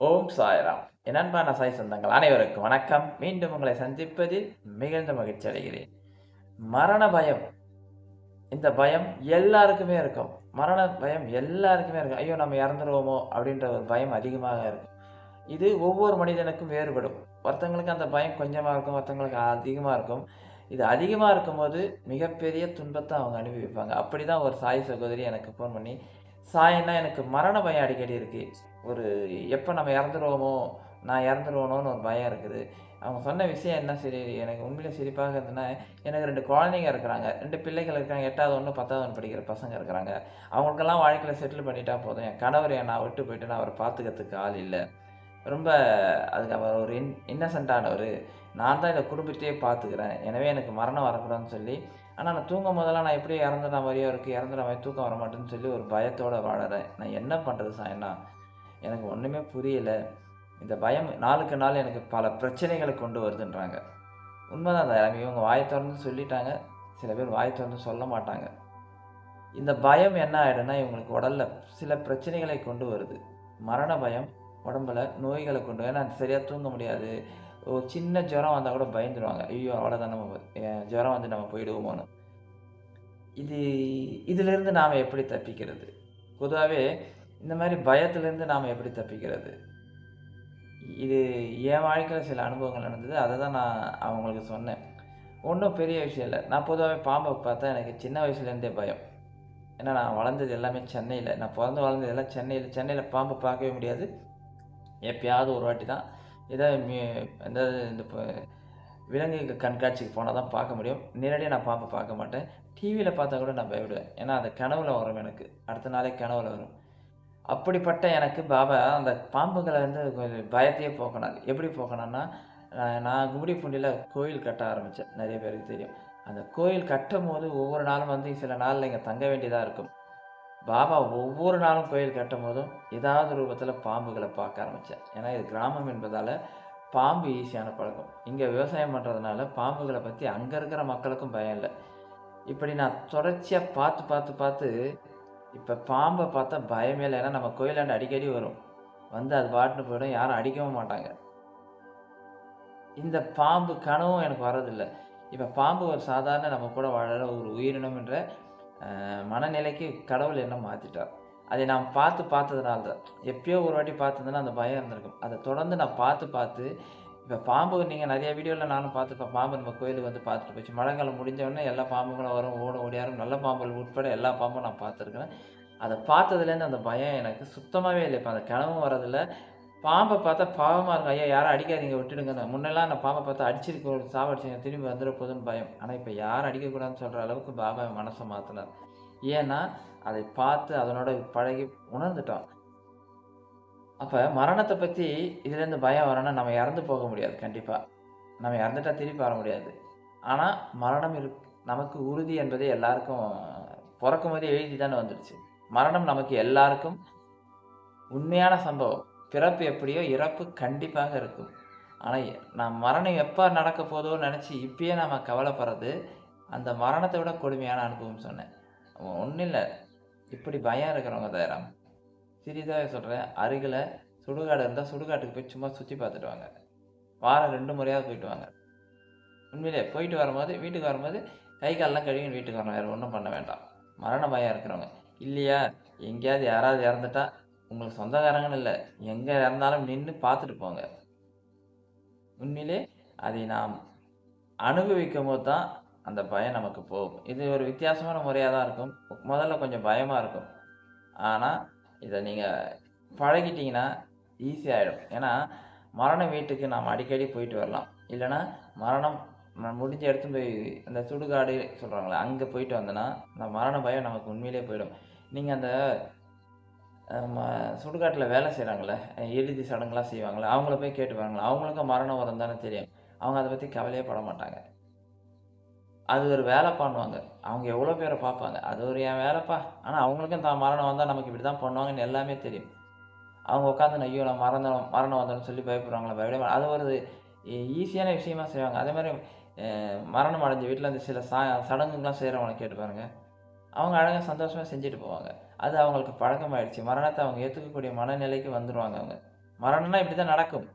ஓம் சாய்ராம். என் அன்பான சாய் சொந்தங்கள் அனைவருக்கும் வணக்கம். மீண்டும் உங்களை சந்திப்பதில் மிகுந்த மகிழ்ச்சி அடைகிறேன். மரண பயம். இந்த பயம் எல்லாருக்குமே இருக்கும். மரண பயம் எல்லாருக்குமே இருக்கும். ஐயோ நம்ம இறந்துருவோமோ அப்படின்ற ஒரு பயம் அதிகமாக இருக்கும். இது ஒவ்வொரு மனிதனுக்கும் வேறுபடும். ஒருத்தங்களுக்கு அந்த பயம் கொஞ்சமாக இருக்கும் ஒருத்தங்களுக்கு அதிகமாக இருக்கும். இது அதிகமாக இருக்கும்போது மிகப்பெரிய துன்பத்தை அவங்க அனுபவிப்பாங்க. அப்படி தான் ஒரு சாய் சகோதரி எனக்கு ஃபோன் பண்ணி சாயன்னா எனக்கு மரண பயம் அடிக்கடி இருக்குது ஒரு எப்போ நம்ம இறந்துருவோமோ நான் இறந்துருவோனோன்னு ஒரு பயம் இருக்குது. அவங்க சொன்ன விஷயம் என்ன சரி? எனக்கு உண்மையிலே சிரிப்பாக இருந்ததுன்னா எனக்கு ரெண்டு குழந்தைங்க இருக்கிறாங்க. ரெண்டு பிள்ளைகள் இருக்கிறாங்க. எட்டாவது ஒன்று பத்தாவது ஒன்று படிக்கிற பசங்க இருக்கிறாங்க. அவங்களுக்கெல்லாம் வாழ்க்கையில் செட்டில் பண்ணிட்டா போதும். என் கணவர் நான் விட்டு போயிட்டு நான் அவரை பார்த்துக்கிறதுக்கு ஆள் இல்லை. ரொம்ப அதுக்கு அவர் ஒரு இன் இன்னசென்ட்டானவர் நான் தான் இந்த குடும்பத்தையே பார்த்துக்கிறேன். எனவே எனக்கு மரணம் வரக்கூடாதுன்னு சொல்லி ஆனால் நான் தூங்கும் போதெல்லாம் நான் எப்படியும் இறந்துட மாதிரியோ இருக்குது இறந்துட மாதிரி தூக்கம் வர மாட்டேன்னு சொல்லி ஒரு பயத்தோடு வாழறேன். நான் என்ன பண்ணுறது சாயண்ணா எனக்கு ஒன்றுமே புரியலை. இந்த பயம் நாளுக்கு நாள் எனக்கு பல பிரச்சனைகளை கொண்டு வருதுன்றாங்க. உண்மைதான் தான் இவங்க வாய் திறந்து சொல்லிட்டாங்க. சில பேர் வாய் திறந்து சொல்ல மாட்டாங்க. இந்த பயம் என்ன ஆகிடும்னா இவங்களுக்கு உடலில் சில பிரச்சனைகளை கொண்டு வருது. மரண பயம் உடம்புல நோய்களை கொண்டு ஏன்னா சரியாக தூங்க முடியாது. ஒரு சின்ன ஜுரம் வந்தால் கூட பயந்துருவாங்க. ஐயோ அவ்வளோதான் நம்ம ஜுரம் வந்து நம்ம போயிடுவோமோன்னு. இது இதிலிருந்து நாம் எப்படி தப்பிக்கிறது? பொதுவாகவே இந்த மாதிரி பயத்துலேருந்து நாம் எப்படி தப்பிக்கிறது? இது என் வாழ்க்கையில் சில அனுபவங்கள் நடந்தது. அதை தான் நான் அவங்களுக்கு சொன்னேன். ஒன்றும் பெரிய விஷயம் இல்லை. நான் பொதுவாகவே பாம்பை பார்த்தா எனக்கு சின்ன வயசுலேருந்தே பயம். ஏன்னா நான் வளர்ந்தது எல்லாமே சென்னையில். நான் பிறந்து வளர்ந்தது எல்லாம் சென்னையில். சென்னையில் பாம்பை பார்க்கவே முடியாது. எப்பயாவது ஒரு வாட்டி தான். ஏதாவது மியூ எதாவது இந்த இப்போ விலங்கு கண்காட்சிக்கு போனால் தான் பார்க்க முடியும். நேரடியாக நான் பாம்பை பார்க்க மாட்டேன். டிவியில் பார்த்தா கூட நான் பயப்படுவேன். ஏன்னா அது கனவுல வரும் எனக்கு. அடுத்த நாளே கனவுல வரும். அப்படிப்பட்ட எனக்கு பாபா அந்த பாம்புகளை வந்து கொஞ்சம் பயத்தையே போக்கணும். எப்படி போக்கணும்னா நான் கும்மிடி பூண்டியில் கோயில் கட்ட ஆரம்பித்தேன் நிறைய பேருக்கு தெரியும். அந்த கோயில் கட்டும் போது ஒவ்வொரு நாளும் வந்து சில நாளில் இங்கே தங்க வேண்டியதாக இருக்கும். பாபா ஒவ்வொரு நாளும் கோயில் கட்டும் போதும் ஏதாவது ரூபத்தில் பாம்புகளை பார்க்க ஆரம்பித்தேன் ஏன்னா இது கிராமம் என்பதால் பாம்பு ஈஸியான பழக்கம். இங்கே விவசாயம் பண்ணுறதுனால பாம்புகளை பற்றி அங்கே இருக்கிற மக்களுக்கும் பயம் இல்லை. இப்படி நான் தொடர்ச்சியாக பார்த்து பார்த்து பார்த்து இப்போ பாம்பை பார்த்தா பயமே இல்லை. ஏன்னா நம்ம கோயிலாண்டு அடிக்கடி வரும். வந்து அது பாட்டுன்னு போயிடும். யாரும் அடிக்கவும் மாட்டாங்க. இந்த பாம்பு கனவும் எனக்கு வர்றதில்லை. இப்போ பாம்பு ஒரு சாதாரண நம்ம கூட வாழற ஒரு உயிரினம் என்ற மனநிலைக்கு கடவுள் என்ன மாற்றிட்டார் அதை நான் பார்த்து பார்த்ததுனால தான் எப்பயோ ஒரு வாட்டி பார்த்ததுன்னா அந்த பயம் இருந்திருக்கும். அதை தொடர்ந்து நான் பார்த்து பார்த்து இப்போ பாம்பு நீங்கள் நிறைய வீடியோவில் நானும் பார்த்துப்பேன். பாம்பு நம்ம கோயிலுக்கு வந்து பார்த்துட்டு போச்சு. மழைக்காலம் முடிஞ்சவொடனே எல்லா பாம்புகளும் வரும். ஓடும் ஓடியாரும். நல்ல பாம்புகள் உட்பட எல்லா பாம்பும் நான் பார்த்துருக்கேன் அதை பார்த்ததுலேருந்து அந்த பயம் எனக்கு சுத்தமாகவே இல்லை. இப்போ அந்த கனவும் வரதில்லை பாம்பை பார்த்தா பாவமாக இருக்கும். ஐயா யாரும் அடிக்காதீங்க விட்டுடுங்க முன்னெல்லாம் நான் பாம்பை பார்த்தா அடிச்சிருக்க ஒரு சாவடிச்சிங்க திரும்பி வந்துட போதுன்னு பயம். ஆனால் இப்போ யாரும் அடிக்கக்கூடாதுன்னு சொல்கிற அளவுக்கு பாபா மனசை மாற்றினார் ஏன்னா அதை பார்த்து அதனோட பழகி உணர்ந்துட்டோம். அப்போ மரணத்தை பற்றி இதுலேருந்து பயம் வரணும்னா நம்ம இறந்து போக முடியாது கண்டிப்பாக நம்ம இறந்துட்டா திருப்பி வர முடியாது. ஆனால் மரணம் இரு நமக்கு உறுதி என்பது எல்லாருக்கும் பிறக்கும் போதே எழுதி தானே வந்துடுச்சு. மரணம் நமக்கு எல்லாருக்கும் உண்மையான சம்பவம். பிறப்பு எப்படியோ இறப்பு கண்டிப்பாக இருக்கும். ஆனால் நான் மரணம் எப்போ நடக்க போதோன்னு நினச்சி இப்பயே நம்ம கவலைப்படுறது அந்த மரணத்தை விட கொடுமையான அனுபவம் சொன்னேன். ஒன்றும் இல்லை இப்படி பயம் இருக்கிறவங்க தயாரம் சிறிதாகவே சொல்கிறேன் அருகில் சுடுகாடு இருந்தால் சுடுகாட்டுக்கு போய் சும்மா சுற்றி பார்த்துட்டு வாங்க. வாரம் ரெண்டு முறையாவது போயிட்டு வாங்க. உண்மையிலே போயிட்டு வரும்போது வீட்டுக்கு வரும்போது கை காலெலாம் கழுவி வீட்டுக்கு வரணும் வேறு ஒன்றும் பண்ண வேண்டாம். மரண பயம் இருக்கிறவங்க. இல்லையா? எங்கேயாவது யாராவது இறந்துட்டா உங்களுக்கு சொந்தக்காரங்கன்னு இல்லை. எங்கே இறந்தாலும் நின்று பார்த்துட்டு போங்க. உண்மையிலே அதை நாம் அனுபவிக்கும் போது தான் அந்த பயம் நமக்கு போகும். இது ஒரு வித்தியாசமான முறையாக தான் இருக்கும். முதல்ல கொஞ்சம் பயமாக இருக்கும். ஆனால் இதை நீங்கள் பழகிட்டீங்கன்னா ஈஸியாகிடும் ஏன்னா மரண வீட்டுக்கு நாம் அடிக்கடி போயிட்டு வரலாம். இல்லைன்னா மரணம் முடிஞ்ச இடத்துல போய் அந்த சுடுகாடு சொல்கிறாங்களே அங்கே போயிட்டு வந்தோன்னா அந்த மரண பயம் நமக்கு உண்மையிலே போயிடும். நீங்கள் அந்த சுடுகாட்டில் வேலை செய்கிறாங்களே இறுதி சடங்குலாம் செய்வாங்களே அவங்கள போய் கேட்டு பாருங்களேன். அவங்களுக்கும் மரணம் வரும் தானே தெரியும். அவங்க அதை பற்றி கவலையே பட மாட்டாங்க. அது ஒரு வேலை பண்ணுவாங்க. அவங்க எவ்வளோ பேரை பார்ப்பாங்க. அது ஒரு என் வேலைப்பா. ஆனால் அவங்களுக்கும் தான் மரணம் வந்தால் நமக்கு இப்படி தான் பண்ணுவாங்கன்னு எல்லாமே தெரியும். அவங்க உட்காந்து ஐயோ நான் மரணம் மரணம் வந்தோன்னு சொல்லி பயப்படுறாங்களா பயப்பட அது ஒரு ஈஸியான விஷயமா செய்வாங்க. அதே மாதிரி மரணம் அடைஞ்ச வீட்டில் அந்த சில சா சடங்குங்கெலாம் செய்கிறவங்களை கேட்டு பாருங்க. அவங்க அழகாக சந்தோஷமாக செஞ்சுட்டு போவாங்க. அது அவங்களுக்கு பழக்கமாயிடுச்சு. மரணத்தை அவங்க ஏற்றுக்கக்கூடிய மனநிலைக்கு வந்துடுவாங்க அவங்க. மரணம்னா இப்படி தான் நடக்கும்.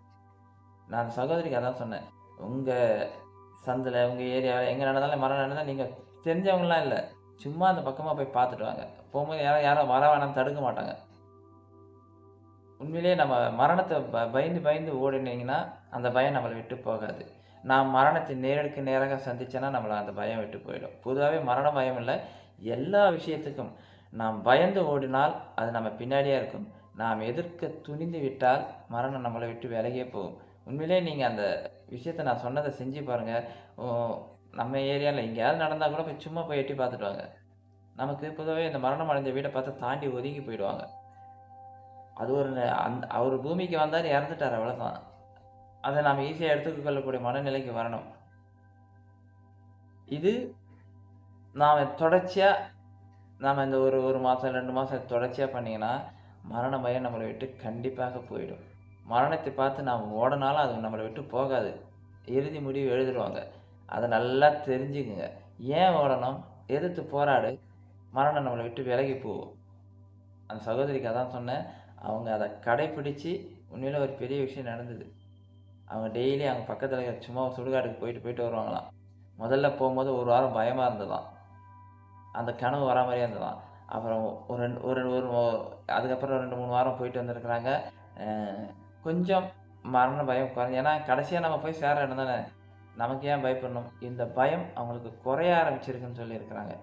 நான் சகோதரிக்கு அதான் சொன்னேன். உங்கள் சந்தில் உங்கள் ஏரியாவில் எங்கே நடந்தாலும் மரணம் நடந்தால் நீங்கள் தெரிஞ்சவங்களாம் இல்லை. சும்மா அந்த பக்கமாக போய் பார்த்துட்டு வாங்க. போகும்போது யாரும் யாரும் வர வேணாம் தடுக்க மாட்டாங்க. உண்மையிலேயே நம்ம மரணத்தை ப பயந்து பயந்து ஓடினீங்கன்னா அந்த பயம் நம்மளை விட்டு போகாது. நான் மரணத்தை நேருக்கு நேராக சந்திச்சேன்னா நம்மளை அந்த பயம் விட்டு போயிடும். பொதுவாகவே மரண பயம் இல்லை. எல்லா விஷயத்துக்கும் நாம் பயந்து ஓடினால் அது நம்ம பின்னாடியே இருக்கும். நாம் எதிர்க்க துணிந்து விட்டால் மரணம் நம்மளை விட்டு விலகியே போகும். உண்மையிலேயே நீங்கள் அந்த விஷயத்தை நான் சொன்னதை செஞ்சு பாருங்கள் நம்ம ஏரியாவில் எங்கேயாவது நடந்தால் கூட போய் சும்மா போய் எட்டி பார்த்துட்டு வாங்க நமக்கு பொதுவாகவே இந்த மரணம் அடைஞ்ச வீட்டை பார்த்து தாண்டி ஒதுங்கி போயிடுவாங்க. அது ஒரு அந்த அவர் பூமிக்கு வந்தார் இறந்துட்டார் அவ்வளோதான் அதை நாம் ஈஸியாக எடுத்துக்க கொள்ளக்கூடிய மனநிலைக்கு வரணும். இது நாம் தொடர்ச்சியாக நாம் இந்த ஒரு ஒரு மாதம் ரெண்டு மாதம் தொடர்ச்சியாக பண்ணிங்கன்னா மரண பயம் நம்மளை விட்டு கண்டிப்பாக போயிடும். மரணத்தை பார்த்து நாம் ஓடனாலும் அது நம்மளை விட்டு போகாது. இறுதி முடிவு எழுதிடுவாங்க. அதை நல்லா தெரிஞ்சுக்குங்க. ஏன் ஓடணும்? எதிர்த்து போராடு. மரணம் நம்மளை விட்டு விலகி போகும் அந்த சகோதரிக்கு அதான் சொன்னேன். அவங்க அதை கடைப்பிடிச்சு உண்மையில ஒரு பெரிய விஷயம் நடந்தது. அவங்க டெய்லி அவங்க பக்கத்தில் இருக்கிற சும்மா சுடுகாட்டுக்கு போயிட்டு போயிட்டு வருவாங்களாம். முதல்ல போகும்போது ஒரு வாரம் பயமாக இருந்ததாம். அந்த கனவு வர மாதிரியே இருந்ததாம். அப்புறம் ஒரு ரெண்டு ஒரு ஒரு அதுக்கப்புறம் ரெண்டு மூணு வாரம் போயிட்டு வந்திருக்கிறாங்க. கொஞ்சம் மரண பயம் குறைஞ்சி ஏன்னா கடைசியாக நம்ம போய் சேர இடம் தானே? நமக்கு ஏன் பயப்படணும்? இந்த பயம் அவங்களுக்கு குறைய ஆரம்பிச்சிருக்குன்னு சொல்லியிருக்கிறாங்க.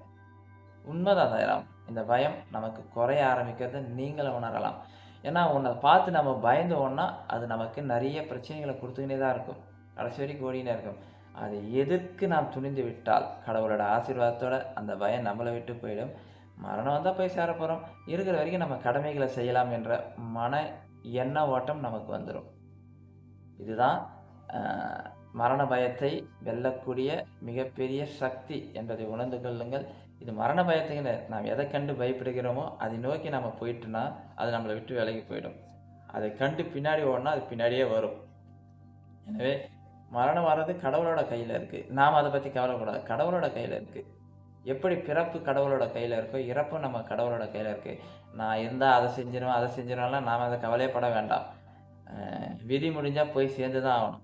உண்மைதான் தயாராம் இந்த பயம் நமக்கு குறைய ஆரம்பிக்கிறத நீங்களும் உணரலாம். ஏன்னா உன்னை பார்த்து நம்ம பயந்தோன்னா அது நமக்கு நிறைய பிரச்சனைகளை கொடுத்துக்கினே தான் இருக்கும். கடைசி வரைக்கும் ஓடினே இருக்கும். அதை எதிர்க்கு நாம் துணிந்து விட்டால் கடவுளோட ஆசீர்வாதத்தோட அந்த பயம் நம்மளை விட்டு போயிடும். மரணம் வந்தால் போய் சேர போகிறோம் இருக்கிற வரைக்கும் நம்ம கடமைகளை செய்யலாம் என்ற மன எண்ண ஓட்டம் நமக்கு வந்துடும் இதுதான் மரண பயத்தை வெல்லக்கூடிய மிகப்பெரிய சக்தி என்பதை உணர்ந்து கொள்ளுங்கள். இது மரண பயத்துக்கு நாம் எதை கண்டு பயப்படுகிறோமோ அதை நோக்கி நம்ம போயிட்டுனா அது நம்மளை விட்டு விலகி போயிடும். அதை கண்டு பின்னாடி ஓடனா அது பின்னாடியே வரும். எனவே மரணம் வர்றது கடவுளோட கையில் இருக்குது நாம் அதை பற்றி கவலைப்படாது கடவுளோட கையில் இருக்குது எப்படி பிறப்பு கடவுளோட கையில் இருக்கோ இறப்பும் நம்ம கடவுளோட கையில் இருக்குது நான் இருந்தால் அதை செஞ்சிடும் அதை செஞ்சிடும்லாம் நாம் அதை கவலைப்பட வேண்டாம். விதி முடிஞ்சால் போய் சேர்ந்து தான் ஆகணும்.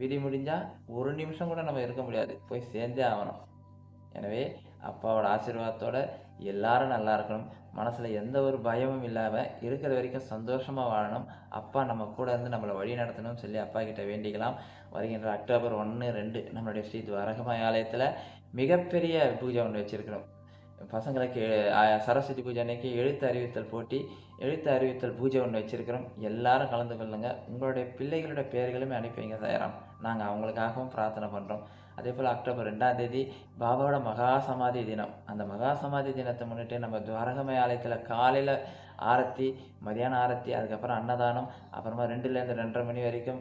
விதி முடிஞ்சால் ஒரு நிமிஷம் கூட நம்ம இருக்க முடியாது. போய் சேர்ந்தே ஆகணும். எனவே அப்பாவோட ஆசீர்வாதத்தோட எல்லாரும் நல்லா இருக்கணும். மனசில் எந்த ஒரு பயமும் இல்லாமல் இருக்கிற வரைக்கும் சந்தோஷமாக வாழணும். அப்பா நம்ம கூட இருந்து நம்மளை வழி நடத்தணும்னு சொல்லி அப்பா கிட்ட வேண்டிக்கலாம். வருகின்ற அக்டோபர் ஒன்று ரெண்டு நம்மளுடைய ஸ்ரீ துவாரகமாய் ஆலயத்தில் மிகப்பெரிய பூஜை ஒன்று வச்சுருக்கிறோம். பசங்களுக்கு சரஸ்வதி பூஜை அன்னைக்கு எழுத்து அறிவித்தல் போட்டி எழுத்து அறிவித்தல் பூஜை ஒன்று வச்சுருக்கிறோம். எல்லாரும் கலந்து கொள்ளுங்க. உங்களுடைய பிள்ளைகளோட பேர்களுமே அனுப்பி வைங்க தயாராம் நாங்கள் அவங்களுக்காகவும் பிரார்த்தனை பண்ணுறோம் அதே போல் அக்டோபர் ரெண்டாம் தேதி பாபாவோட மகா சமாதி தினம். அந்த மகா சமாதி தினத்தை முன்னிட்டு நம்ம துவாரகமய ஆலயத்தில் காலையில் ஆரத்தி மதியானம் ஆரத்தி அதுக்கப்புறம் அன்னதானம் அப்புறமா ரெண்டுலேருந்து ரெண்டரை மணி வரைக்கும்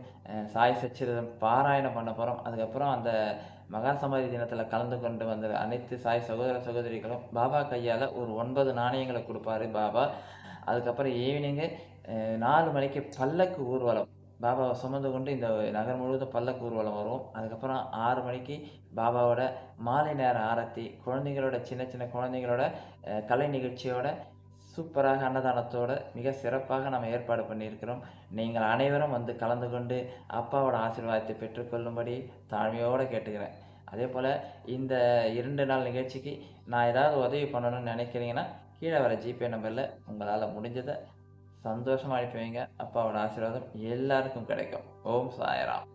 சாய் சச்சிரதம் பாராயணம் பண்ண போகிறோம் அதுக்கப்புறம் அந்த மகா சமாதி தினத்தில் கலந்து கொண்டு வந்த அனைத்து சாய் சகோதர சகோதரிகளும் பாபா கையால் ஒரு ஒன்பது நாணயங்களை கொடுப்பாரு பாபா. அதுக்கப்புறம் ஈவினிங்கு நாலு மணிக்கு பல்லக்கு ஊர்வலம். பாபாவை சுமந்து கொண்டு இந்த நகர் முழுவதும் பல்லக்கு ஊர்வலம் வரும். அதுக்கப்புறம் ஆறு மணிக்கு பாபாவோட மாலை நேர ஆரத்தி குழந்தைங்களோட சின்ன சின்ன குழந்தைங்களோட கலை நிகழ்ச்சியோட சூப்பராக அன்னதானத்தோடு மிக சிறப்பாக நம்ம ஏற்பாடு பண்ணியிருக்கிறோம். நீங்கள் அனைவரும் வந்து கலந்து கொண்டு அப்பாவோட ஆசீர்வாதத்தை பெற்றுக்கொள்ளும்படி தாழ்மையோடு கேட்டுக்கிறேன். அதே போல் இந்த இரண்டு நாள் நிகழ்ச்சிக்கு நான் ஏதாவது உதவி பண்ணணும்னு நினைக்கிறீங்கன்னா கீழே வர ஜிபே நம்பரில் உங்களால் முடிஞ்சதை சந்தோஷமாக அனுப்பி வைங்க. அப்பாவோட ஆசீர்வாதம் எல்லாருக்கும் கிடைக்கும். ஓம் சாயராம்.